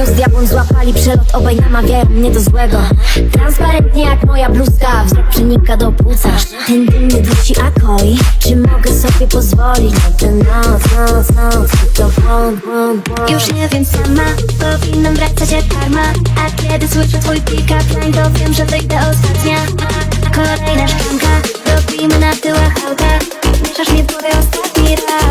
A- Anioł z diabłem złapali przelot, obaj namawiają mnie do złego. Transparentnie jak moja bluzka, wzrok przenika do płuca. Ten dymny dusi akoi, czy mogę sobie pozwolić na tę noc, noc, noc To błąd, błąd, błąd? Już nie wiem sama, powinnam wracać jak karma. A kiedy słyszę twój pick-up line To wiem, że wyjdę ostatnia. Kolejna szklanka. Robimy na tyłach auta Mieszasz mnie w głowie ostatni raz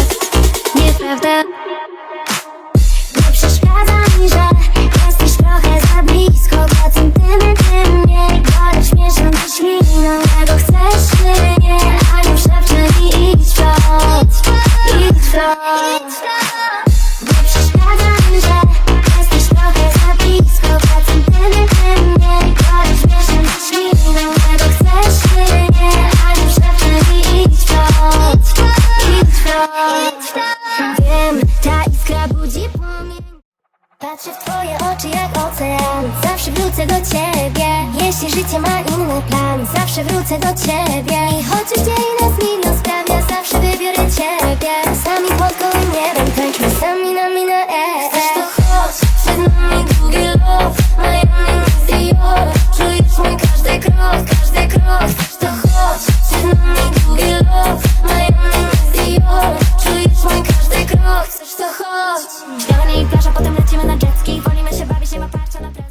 Patrzę w twoje oczy jak ocean. Zawsze wrócę do ciebie Jeśli życie ma inny plan. Zawsze wrócę do ciebie I chociaż dzieje nas milion spraw Ja zawsze wybiorę ciebie plaża, potem lecimy na jetski. Wolimy się bawić, nie ma parcia na pre...